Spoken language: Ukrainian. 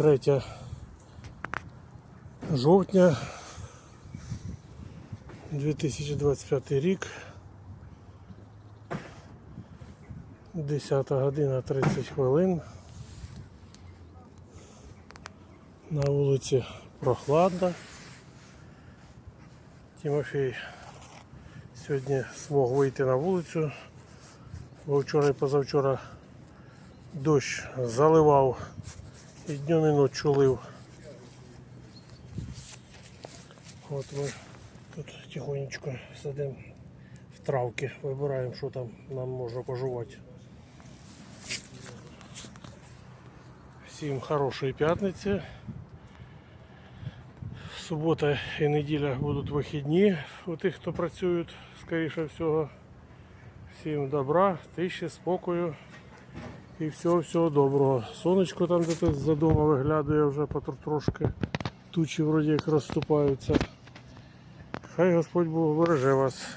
3 жовтня 2025 рік. 10 година 30 хвилин. На вулиці прохладно. Тимофій сьогодні змог вийти на вулицю, бо вчора і позавчора дощ заливав і днем і ночі лив. От ми тут тихонечко сидимо в травки, вибираємо, що там нам можна пожувати. Всім хорошої п'ятниці. Субота і неділя будуть вихідні у тих, хто працюють, скоріше всього. Всім добра, тиші, спокою і всього-всього доброго. Сонечко там де за дома виглядає вже потрошки. Тучі вроді як розступаються. Хай Господь Бог береже вас.